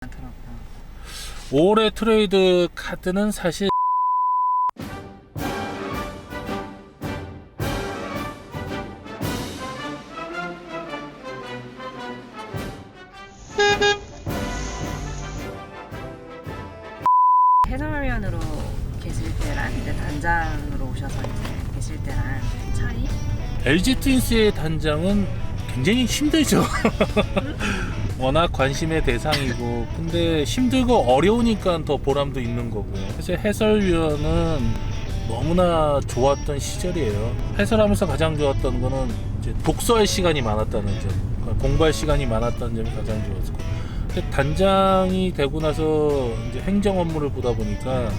많더라고요. 올해 트레이드 카드는 사실 해설위원으로 계실 때랑 이제 단장으로 오셔서 이제 계실 때랑 차이? LG 트윈스의 단장은 굉장히 힘들죠. 워낙 관심의 대상이고 근데 힘들고 어려우니까 더 보람도 있는 거고요. 사실 해설위원은 너무나 좋았던 시절이에요. 해설하면서 가장 좋았던 거는 독서할 시간이 많았다는 점, 그러니까 공부할 시간이 많았다는 점이 가장 좋았고. 단장이 되고 나서 행정 업무를 보다 보니까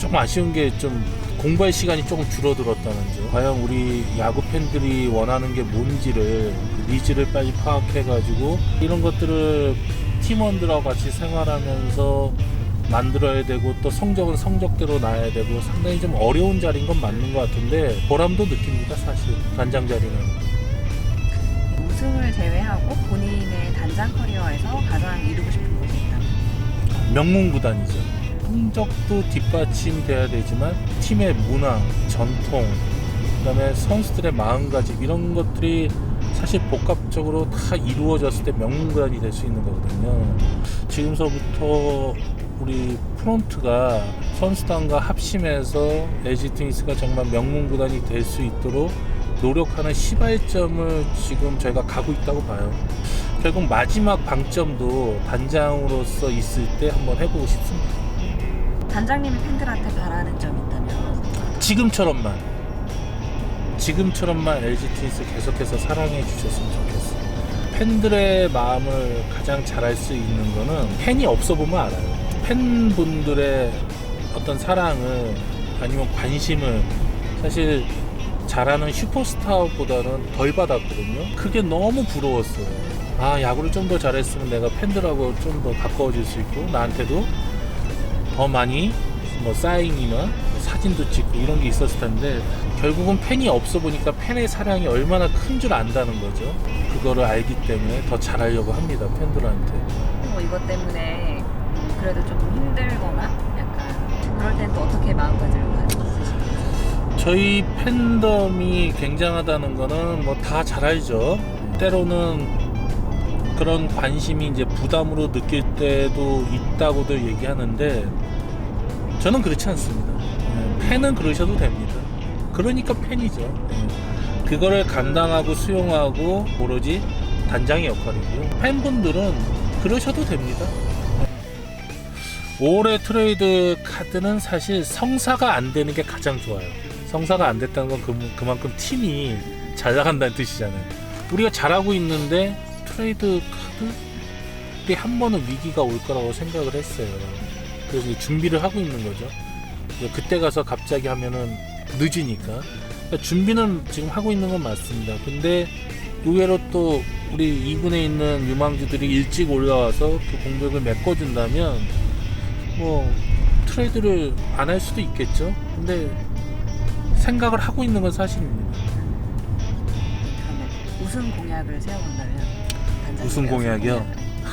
좀 아쉬운 게 좀 공부할 시간이 조금 줄어들었다는 점. 과연 우리 야구 팬들이 원하는 게 뭔지를 그 니즈를 빨리 파악해가지고 이런 것들을 팀원들하고 같이 생활하면서 만들어야 되고 또 성적은 성적대로 나야 되고 상당히 좀 어려운 자리인 건 맞는 것 같은데 보람도 느낍니다 사실 단장 자리는. 우승을 제외하고 본인의 단장 커리어에서 가장 이루고 싶은 것이 있다. 명문 구단이죠. 성적도 뒷받침돼야 되지만 팀의 문화, 전통, 그다음에 선수들의 마음가짐 이런 것들이 사실 복합적으로 다 이루어졌을 때 명문구단이 될 수 있는 거거든요. 지금서부터 우리 프론트가 선수단과 합심해서 LG 트윈스가 정말 명문 구단이 될 수 있도록 노력하는 시발점을 지금 저희가 가고 있다고 봐요. 결국 마지막 방점도 단장으로서 있을 때 한번 해보고 싶습니다. 단장님이 팬들한테 바라는 점이 있다면 지금처럼만 지금처럼만 LG 트윈스 계속해서 사랑해 주셨으면 좋겠어요. 팬들의 마음을 가장 잘할 수 있는 거는 팬이 없어 보면 알아요. 팬분들의 어떤 사랑을 아니면 관심을 사실 잘하는 슈퍼스타보다는 덜 받았거든요. 그게 너무 부러웠어요. 아 야구를 좀 더 잘했으면 내가 팬들하고 좀 더 가까워질 수 있고 나한테도 더 많이 뭐 사인이나 뭐 사진도 찍고 이런 게 있었을 텐데 결국은 팬이 없어 보니까 팬의 사랑이 얼마나 큰 줄 안다는 거죠. 그거를 알기 때문에 더 잘하려고 합니다 팬들한테. 뭐 이것 때문에 음, 그래도 조금 힘들거나 약간 그럴 땐 또 어떻게 마음가짐을 가지고 있으신가요? 저희 팬덤이 굉장하다는 거는 뭐 다 잘 알죠. 때로는 그런 관심이 이제 부담으로 느낄 때도 있다고도 얘기하는데 저는 그렇지 않습니다. 예, 팬은 그러셔도 됩니다. 그러니까 팬이죠. 예. 그거를 감당하고 수용하고 오로지 단장의 역할이고요. 팬분들은 그러셔도 됩니다. 올해 트레이드 카드는 사실 성사가 안 되는 게 가장 좋아요. 성사가 안 됐다는 건 그, 그만큼 팀이 잘 나간다는 뜻이잖아요. 우리가 잘하고 있는데 트레이드 카드에 한 번은 위기가 올 거라고 생각을 했어요. 그래서 준비를 하고 있는 거죠. 그때 가서 갑자기 하면은 늦으니까. 그러니까 준비는 지금 하고 있는 건 맞습니다. 근데 의외로 또 우리 2군에 있는 유망주들이 일찍 올라와서 그 공백을 메꿔준다면 뭐 트레이드를 안 할 수도 있겠죠. 근데 생각을 하고 있는 건 사실입니다. 그러면 우승 공약을 세워본다면 우승 공약이요?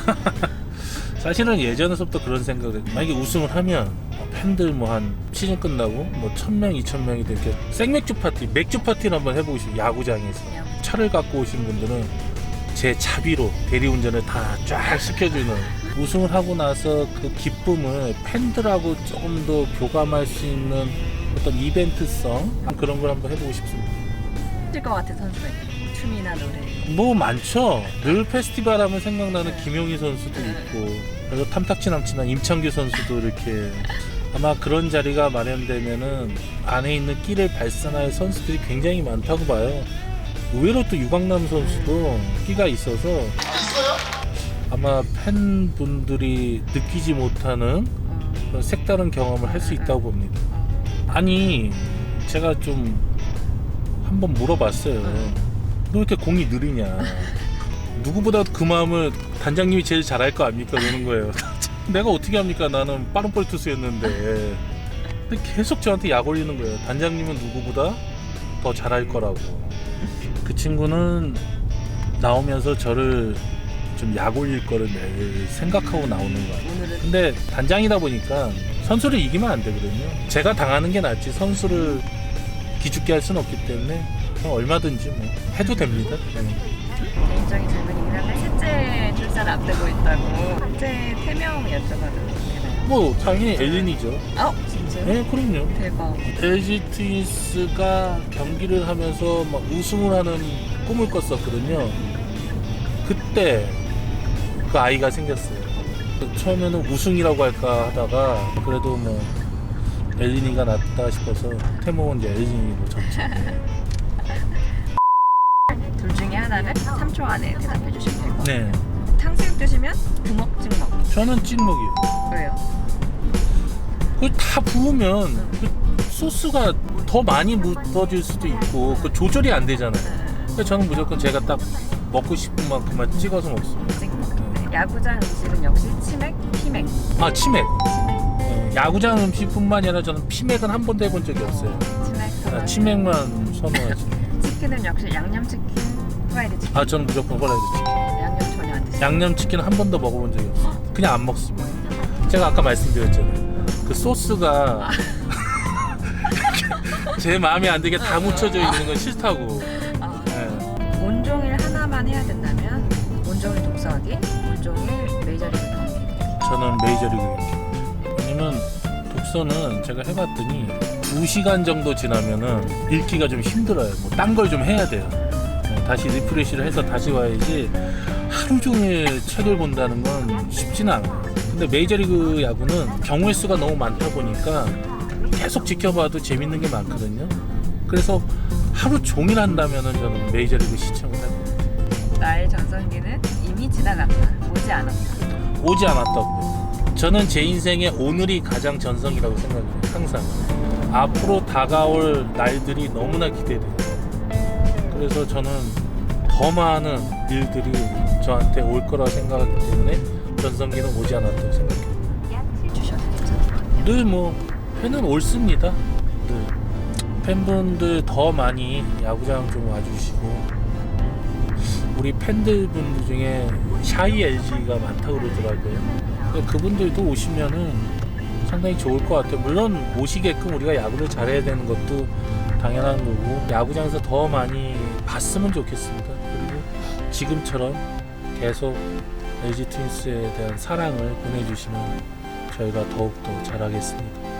사실은 예전에서부터 그런 생각을 만약에 우승을 하면 팬들 뭐 한 시즌 끝나고 뭐 천명 이천 명이 이렇게 생맥주 파티, 맥주 파티를 한번 해보고 싶어요. 야구장에서 차를 갖고 오신 분들은 제 차비로 대리운전을 다 쫙 시켜주는 우승을 하고 나서 그 기쁨을 팬들하고 조금 더 교감할 수 있는 어떤 이벤트성 그런 걸 한번 해보고 싶습니다. 힘들 것 선수가 있고 춤이나 노래 뭐 많죠. 늘 페스티벌 하면 생각나는 김용희 선수도 있고 그리고 탐탁치 남친한 임창규 선수도 이렇게 아마 그런 자리가 마련되면은 안에 있는 끼를 발산할 선수들이 굉장히 많다고 봐요. 의외로 또 유광남 선수도 끼가 있어서 아마 팬분들이 느끼지 못하는 어, 색다른 경험을 할 수 있다고 봅니다. 어, 아니 제가 좀 한번 물어봤어요. 너왜 이렇게 공이 느리냐? 누구보다도 그 마음을 단장님이 제일 잘할 거 아닙니까? 그러는 거예요. 내가 어떻게 합니까? 나는 빠른 볼 투수였는데. 근데 계속 저한테 약 올리는 거예요. 단장님은 누구보다 더 잘할 거라고. 그 친구는 나오면서 저를 좀 약 올릴 거를 매일 생각하고 나오는 것 같아요. 근데 단장이다 보니까 선수를 이기면 안 되거든요. 제가 당하는 게 낫지 선수를 기죽게 할 수는 없기 때문에 그냥 얼마든지 뭐 해도 됩니다. 네. 개인적인 질문이긴 한데 셋째 출산 앞두고 있다고 셋째 태명 여쭤봐도 되나요? 뭐 당연히 엘린이죠. 아 진짜요? 네, 그럼요. 대박. LG 트윈스가 경기를 하면서 막 우승을 하는 꿈을 꿨었거든요. 그때 그 아이가 생겼어요. 처음에는 우승이라고 할까 하다가 그래도 뭐 엘린이가 낫다 싶어서 태몽은 이제 엘린이로 졌죠. 하나를 3초 안에 대답해 주시면 되고 네, 탕수육 드시면 부먹 찍먹 저는 찍먹이요. 왜요? 그걸 다 부으면 그 소스가 더 많이 묻어질 수도 있고 그 조절이 안 되잖아요. 그래서 저는 무조건 제가 딱 먹고 싶은 만큼만 찍어서 먹습니다. 찍먹 네. 야구장 음식은 역시 치맥, 피맥 아 치맥. 어, 야구장 음식뿐만이 아니라 저는 피맥은 한 번도 해본 적이 없어요. 치맥 아, 치맥만 선호하지. 치킨은 역시 양념치킨, 프라이드 치킨 아 저는 무조건 후라이드 치킨. 양념 전혀 안 드시고 양념 치킨 한 번도 먹어본 적이 없어요. 그냥 안 먹습니다. 제가 아까 말씀드렸잖아요. 그 소스가 제 마음에 안 들게 다 묻혀져 있는 건 싫다고. 아, 네. 온종일 하나만 해야 된다면 온종일 독서하기, 온종일 메이저리그 경기 저는 메이저리그. 왜냐면 독서는 제가 해봤더니 2시간 정도 지나면은 읽기가 좀 힘들어요. 뭐 딴 걸 좀 해야 돼요. 네, 다시 리프레시를 해서 다시 와야지 하루 종일 책을 본다는 건 쉽지는 않아요. 근데 메이저리그 야구는 경우의 수가 너무 많다 보니까 계속 지켜봐도 재밌는 게 많거든요. 그래서 하루 종일 한다면은 저는 메이저리그 시청을 합니다. 나의 전성기는 이미 지나갔다 오지 않았다 오지 않았다고요. 저는 제 인생의 오늘이 가장 전성이라고 생각해요. 항상. 앞으로 다가올 날들이 너무나 기대돼요. 그래서 저는 더 많은 일들이 저한테 올 거라고 생각하기 때문에 전성기는 오지 않았다고 생각해요. 주셔도 괜찮거든요 늘뭐 팬은 옳습니다. 늘 팬분들 더 많이 야구장 좀 와주시고 우리 팬들 분들 중에 샤이 LG가 많다고 그러더라고요. 그분들도 오시면은 상당히 좋을 것 같아요. 물론 오시게끔 우리가 야구를 잘해야 되는 것도 당연한 거고 야구장에서 더 많이 봤으면 좋겠습니다. 그리고 지금처럼 계속 LG 트윈스에 대한 사랑을 보내주시면 저희가 더욱더 잘하겠습니다.